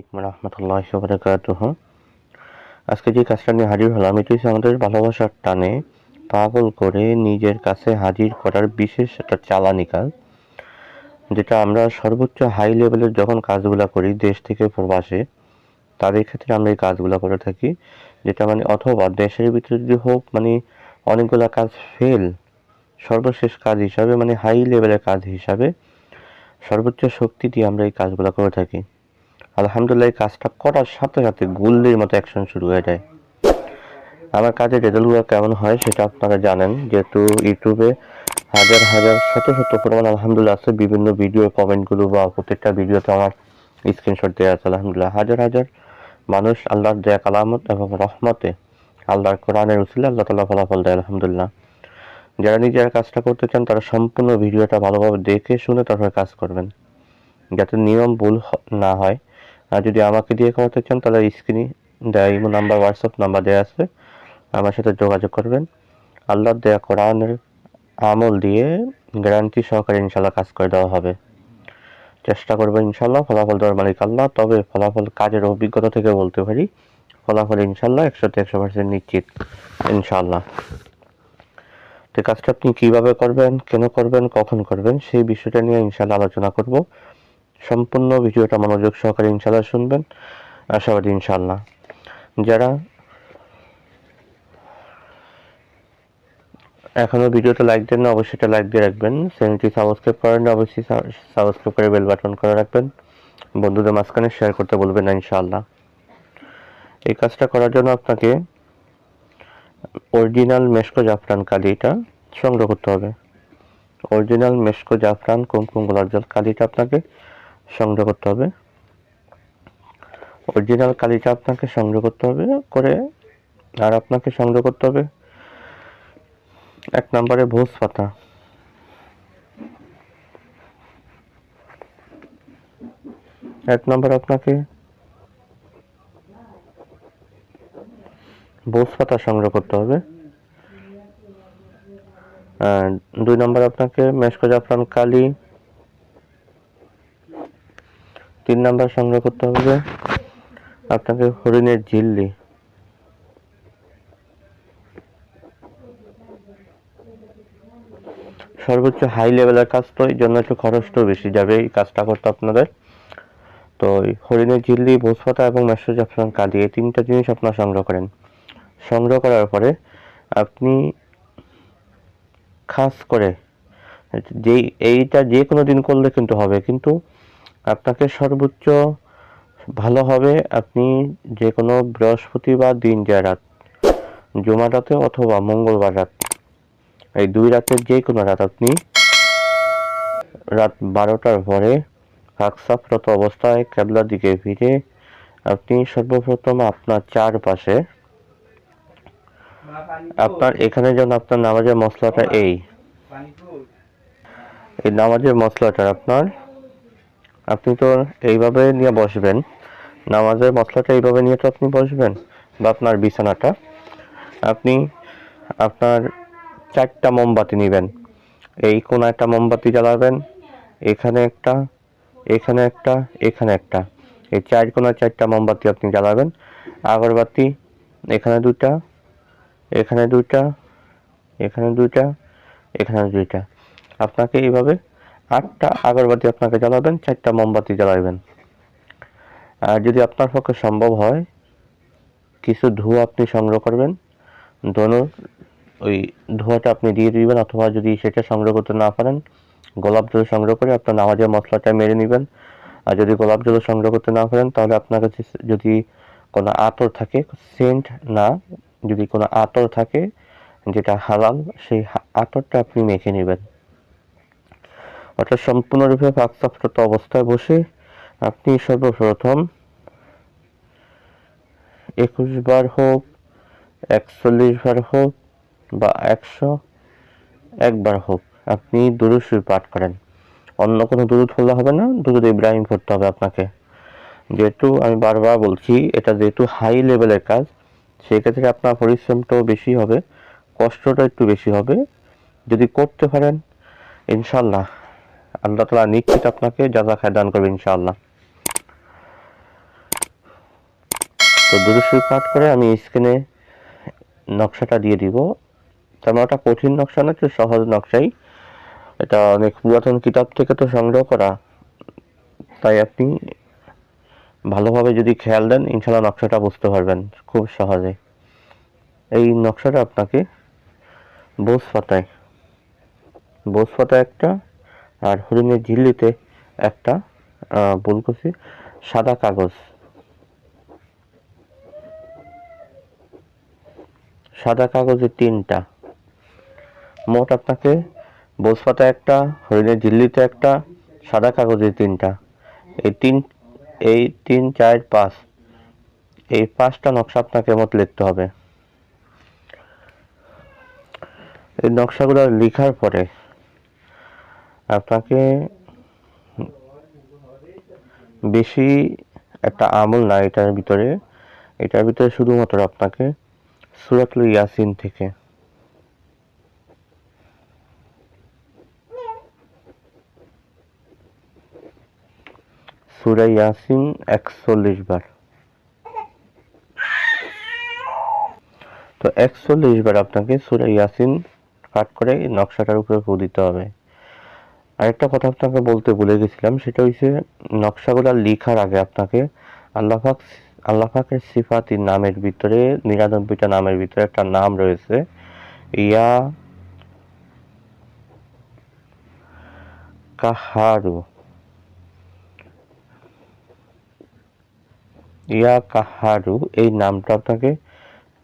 আলাইকুম রহমতুল্লাহ বরকাতুহ। আজকে যে কাজটা নিয়ে হাজির হলাম, এটি হচ্ছে আমাদের ভালোবাসার টানে পাগল করে নিজের কাছে হাজির করার বিশেষ একটা চালানি কাজ, যেটা আমরা সর্বোচ্চ হাই লেভেলের যখন কাজগুলো করি, দেশ থেকে প্রবাসে, তাদের ক্ষেত্রে আমরা এই কাজগুলো করে থাকি, যেটা মানে অথবা দেশের ভিতরে যদি হোক মানে অনেকগুলো কাজ ফেল সর্বশেষ কাজ হিসাবে মানে হাই লেভেলের কাজ হিসাবে সর্বোচ্চ শক্তি দিয়ে আমরা এই কাজগুলো করে থাকি। আলহামদুলিল্লাহ কাজটা করার সাথে সাথে গুল্লির মতো অ্যাকশন শুরু হয়ে যায়। আমার কাজের রেজাল্টগুলো কেমন হয় সেটা আপনারা জানেন। যেহেতু ইউটিউবে হাজার হাজার, শত শত পরিমাণ আলহামদুলিল্লাহ আছে। বিভিন্ন ভিডিও কমেন্টগুলো বা প্রত্যেকটা ভিডিওতে আমার স্ক্রিনশট দেওয়া আছে, আলহামদুলিল্লাহ। হাজার হাজার মানুষ আল্লাহর দেয়া, কালামত এবং রহমতে আল্লাহর কোরআনের উসিলে আল্লাহ তালা ফলাফল দেয়, আলহামদুলিল্লাহ। যারা নিজেরা কাজটা করতে চান, তারা সম্পূর্ণ ভিডিওটা ভালোভাবে দেখে শুনে তারপরে কাজ করবেন। যাতে নিয়ম ভুল না হয়। আর যদি আমাকে দিয়ে করাতে চান, তাহলে স্ক্রিনে দেয়া ইমো নাম্বার হোয়াটসঅ্যাপ নাম্বার দেওয়া আছে। আমার সাথে যোগাযোগ করবেন। আল্লাহর দেয়া কোরআনের আমল দিয়ে গ্যারান্টি সহকারে ইনশাল্লাহ কাজ করে দেওয়া হবে। চেষ্টা করব ইনশাল্লাহ ফলাফল দেওয়ার মালিক আল্লাহ। তবে ফলাফল কাজের অভিজ্ঞতা থেকে বলতে পারি, ফলাফল ইনশাল্লাহ একশোতে একশো পার্সেন্ট নিশ্চিত ইনশাল্লাহ তো কাজটা আপনি কীভাবে করবেন, কেন করবেন, কখন করবেন, সেই বিষয়টা নিয়ে ইনশাল্লাহ আলোচনা করব। সম্পূর্ণ ভিডিওটা মনোযোগ সহকারে ইনশাল্লাহ শুনবেন। আশাবাদী ইনশাল্লাহ যারা এখনও ভিডিওটা লাইক দেন না অবশ্যই লাইক দিয়ে রাখবেন। চ্যানেলটি সাবস্ক্রাইব করেন না অবশ্যই সাবস্ক্রাইব করে বেল বাটন করে রাখবেন। বন্ধুদের মাঝখানে শেয়ার করতে বলবেন না ইনশাআল্লাহ। এই কাজটা করার জন্য আপনাকে অরিজিনাল মেশকো জাফরান কালিটা সংগ্রহ করতে হবে। অরিজিনাল মেশকো জাফরান কুমকুম গোলাপ জল কালিটা আপনাকে সংগ্রহ করতে হবে। অরিজিনাল কালিটা আপনাকে সংগ্রহ করতে হবে, করে আর আপনাকে সংগ্রহ করতে হবে এক নম্বরে ভোজ পাতা। এক নম্বর আপনাকে ভোজ পাতা সংগ্রহ করতে হবে। দুই নম্বর আপনাকে মেশকো জাফরান কালি তিন নম্বর সংগ্রহ করতে হবে আপনাকে হরিণের ঝিল্লি। সর্বোচ্চ হাই লেভেলের কাজ তো এই জন্য একটু খরচটাও বেশি যাবে এই কাজটা করতে আপনাদের। তো হরিণের ঝিল্লি, ভোজপাতা এবং মেসো জাফরান কালি, এই তিনটা জিনিস আপনার সংগ্রহ করেন। সংগ্রহ করার পরে আপনি খাস করে, যেই এইটা যে কোনো দিন করলে কিন্তু হবে, কিন্তু আপনাকে সর্বোচ্চ ভালো হবে আপনি যে কোনো বৃহস্পতিবার দিন যায় রাত, জমা রাতে অথবা মঙ্গলবার রাত, এই দুই রাতের যে কোনো রাত আপনি রাত বারোটার পরে ফাঁকসাফরত অবস্থায় কেবলার দিকে ফিরে আপনি সর্বপ্রথম আপনার চারপাশে আপনার এখানে যেন আপনার নামাজের মশলাটা এই। এই নামাজের মশলাটা আপনার আপনি তো এইভাবে নিয়ে বসবেন। নামাজের মশলাটা এইভাবে নিয়ে তো আপনি বসবেন বা আপনার বিছানাটা। আপনি আপনার চারটা মোমবাতি নেবেন। এই কোন একটা মোমবাতি জ্বালাবেন, এখানে একটা এখানে একটা এখানে একটা। এই চার কোনা চারটা মোমবাতি আপনি জ্বালাবেন। আগরবাতি, এখানে দুইটা এখানে দুইটা এখানে দুইটা এখানে দুইটা। আপনাকে এইভাবে আটটা আগরবাতি আপনাকে জ্বালাবেন, চারটা মোমবাতি জ্বালাবেন আর যদি আপনার পক্ষে সম্ভব হয়, কিছু ধোঁয়া আপনি সংগ্রহ করবেন। দোনো ওই ধোঁয়াটা আপনি দিয়ে দিবেন, অথবা যদি সেটা সংগ্রহ করতে না পারেন, গোলাপ জল সংগ্রহ করে আপনার নামাজের মশলাটা মেরে নেবেন। আর যদি গোলাপ জল সংগ্রহ করতে না পারেন, তাহলে আপনার কাছে যদি কোনো আতর থাকে, সেন্ট না, যদি কোনো আতর থাকে, যেটা হালাল, সেই আতরটা আপনি মেখে নেবেন। অর্থাৎ সম্পূর্ণরূপে পাকসাফরত অবস্থায় বসে আপনি সর্বপ্রথম একুশ বার হোক, একচল্লিশ বার হোক বা একশো একবার হোক আপনি দুরুদ পাঠ করেন। অন্য কোনো দুরুদ হলে হবে না, দুরুদ ইব্রাহিম পড়তে হবে আপনাকে। যেহেতু আমি বারবার বলছি, এটা যেহেতু হাই লেভেলের কাজ, সেক্ষেত্রে আপনার পরিশ্রমটাও বেশি হবে কষ্টটা একটু বেশি হবে। যদি করতে পারেন ইনশাল্লাহ আল্লাহ তালা নিশ্চিত আপনাকে যাজা খায় দান করবে ইনশাআল্লাহ। তো দুরুশ্বরী পাঠ করে আমি স্ক্রিনে নকশাটা দিয়ে দিব। তেমন একটা কঠিন নকশা না, একটু সহজ নকশাই। এটা অনেক পুরাতন কিতাব থেকে তো সংগ্রহ করা। তাই আপনি ভালোভাবে যদি খেয়াল দেন ইনশাল্লাহ নকশাটা বুঝতে পারবেন খুব সহজে। এই নকশাটা আপনাকে বোস পাতায়, বোস পাতা একটা আর হরিণের ঝিল্লিতে একটা ভুল করছি সাদা কাগজ। সাদা কাগজে তিনটা। মোট আপনাকে বোস পাতা একটা, হরিণের ঝিল্লিতে একটা, সাদা কাগজে তিনটা। এই তিন এই তিন, চার, পাঁচ। এই পাঁচটা নকশা আপনাকে মত লিখতে হবে। এই নকশাগুলো লেখার পরে আপনাকে বেশি একটা আমল না এটার ভিতরে। এটার ভিতরে শুধুমাত্র আপনাকে সুরাতুল ইয়াসিন থেকে সুরা ইয়াসিন একচল্লিশ বার। তো একচল্লিশ বার আপনাকে সুরা ইয়াসিন পাঠ করে নকশাটার উপরে দিতে হবে। আরেকটা কথা আপনাকে বলতে ভুলে গেছিলাম, সেটা হচ্ছে নকশাগুলো লেখার আগে আপনাকে আল্লাহাক, আল্লাহাকের সিফাতি নামের ভিতরে, নিরানব্বইটা নামের ভিতরে একটা নাম রয়েছে। ইয়া কাহারু। ইয়া কাহারু, এই নামটা আপনাকে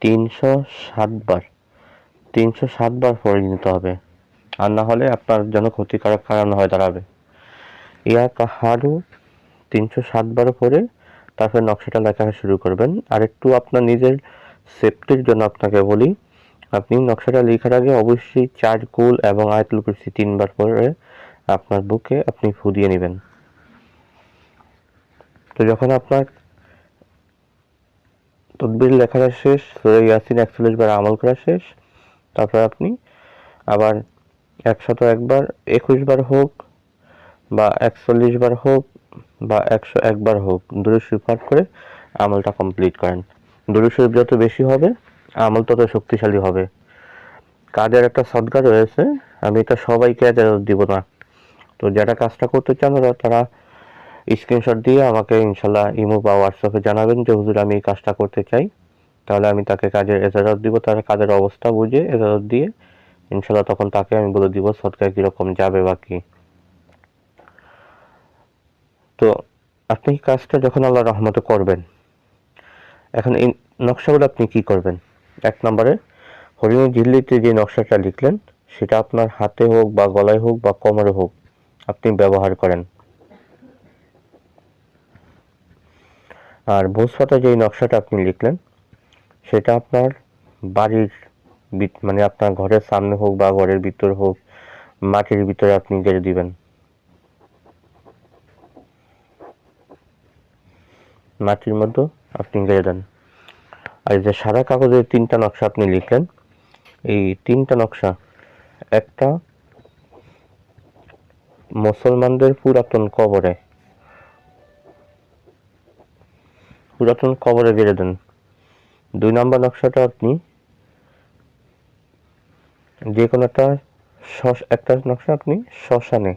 তিনশো সাতবার তিনশো সাতবার পড়ে নিতে হবে। আর না হলে আপনার জন্য ক্ষতিকারক কারণ হয়ে দাঁড়াবে। ইয়া কাহারু তিনশো সাতবার পরে তারপরে নকশাটা লেখা শুরু করবেন। আর একটু আপনার নিজের সেফটির জন্য আপনাকে বলি, আপনি নকশাটা লেখার আগে অবশ্যই চার কুল এবং আয়তুল কুরসি তিনবার পরে আপনার বুকে আপনি ফু দিয়ে নেবেন। তো যখন আপনার তদবির লেখাটা শেষ, সুরা ইয়াসিন একচল্লিশ বার আমল করা শেষ, তারপর আপনি আবার একশত একবার, একুশ বার হোক বা একচল্লিশ বার হোক বা একশো একবার হোক দুরুশরীফ পাঠ করে আমলটা কমপ্লিট করেন। দুরুশরীফ যত বেশি হবে, আমল তত শক্তিশালী হবে। কাজের একটা সদকা রয়েছে, আমি এটা সবাইকে এজাজত দিব না। তো যারা কাজটা করতে চান তারা স্ক্রিনশট দিয়ে আমাকে ইনশাল্লাহ ইমো বা হোয়াটসঅ্যাপে জানাবেন যে, হুজুর, আমি এই কাজটা করতে চাই। তাহলে আমি তাকে কাজের এজাজত দিব, তার কাজের অবস্থা বুঝে এজাজত দিয়ে ইনশাল্লাহ তখন তাকে আমি বলে দিব সদকা কীরকম যাবে বা কি। তো আপনি কাজটা যখন আল্লাহ রহমতে করবেন, এখন এই নকশাগুলো আপনি কি করবেন? এক নম্বরে হরিণের ঝিল্লিতে যে নকশাটা লিখলেন, সেটা আপনার হাতে হোক বা গলায় হোক বা কোমরে হোক, আপনি ব্যবহার করেন। আর ভোজপাতা যেই নকশাটা আপনি লিখলেন, সেটা আপনার বাড়ির মানে আপনার ঘরের সামনে হোক বা ঘরের ভিতর হোক, মাটির ভিতরে আপনি গেড়ে দিবেন। মাটির মধ্যে আপনি গেড়ে দেন। আর যে সাদা কাগজের তিনটা নকশা আপনি লিখলেন, এই তিনটা নকশা, একটা মুসলমানদের পুরাতন কবরে পুরাতন কবরে গেড়ে দেন। দুই নম্বর নকশাটা আপনি যে কোনো একটা একটা নকশা আপনি শ্মশানে।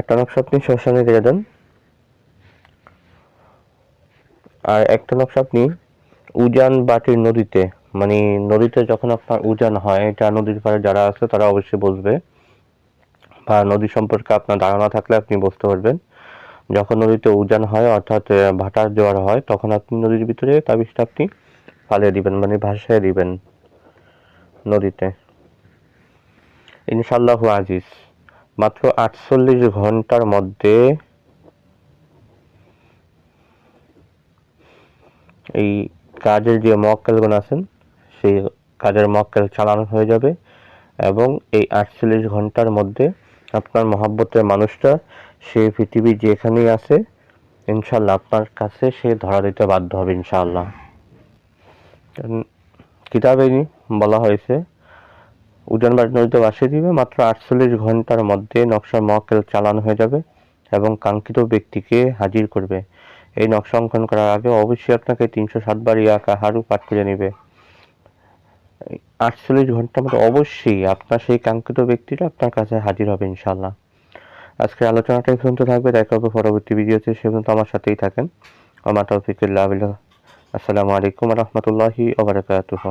একটা নকশা আপনি শ্মশানে দিয়ে দেন। আর একটা নকশা আপনি উজান বাটির নদীতে মানে নদীতে যখন আপনার উজান হয়, এটা নদীর পাড়ে যারা আছে তারা অবশ্যই বুঝবে বা নদী সম্পর্কে আপনার ধারণা থাকলে আপনি বুঝতে পারবেন। যখন নদীতে উজান হয়, অর্থাৎ ভাটার জোয়ার হয়, তখন আপনি নদীর ভিতরে তাবিজটা আপনি ফালিয়ে দিবেন মানে ভাসায় দিবেন নদীতে। ইনশাল্লাহ আজিজ। মাত্র আটচল্লিশ ঘণ্টার মধ্যে এই কাজের যে মক্কেলগুলো আছেন, সেই কাজের মক্কেল চালানো হয়ে যাবে এবং এই আটচল্লিশ ঘণ্টার মধ্যে আপনার মহাব্বতের মানুষটা, সে পৃথিবী যেখানেই আছে, ইনশাল্লাহ আপনার কাছে সে ধরা দিতে বাধ্য হবে ইনশাআল্লাহ কারণ কিতাবে বলা হয়েছে, উজান বাড়ি নদীতে ভাসিয়ে দিবে, মাত্র আটচল্লিশ ঘণ্টার মধ্যে নকশার মক্কেল চালান হয়ে যাবে এবং কাঙ্ক্ষিত ব্যক্তিকে হাজির করবে। এই নকশা অঙ্কন করার আগে অবশ্যই আপনাকে তিনশো সাতবার ইয়াকা হারু পাঠ করে নেবে। আটচল্লিশ ঘণ্টার মধ্যে অবশ্যই আপনার সেই কাঙ্ক্ষিত ব্যক্তিটা আপনার কাছে হাজির হবে ইনশাল্লাহ আজকের আলোচনাটা এই পর্যন্ত থাকবে, দেখা হবে পরবর্তী ভিডিওতে, সে পর্যন্ত আমার সাথেই থাকেন। আমার তৌফিকুল্লাহ। আসসালামু আলাইকুম রহমতুল্লাহি ওবরাকাতুহ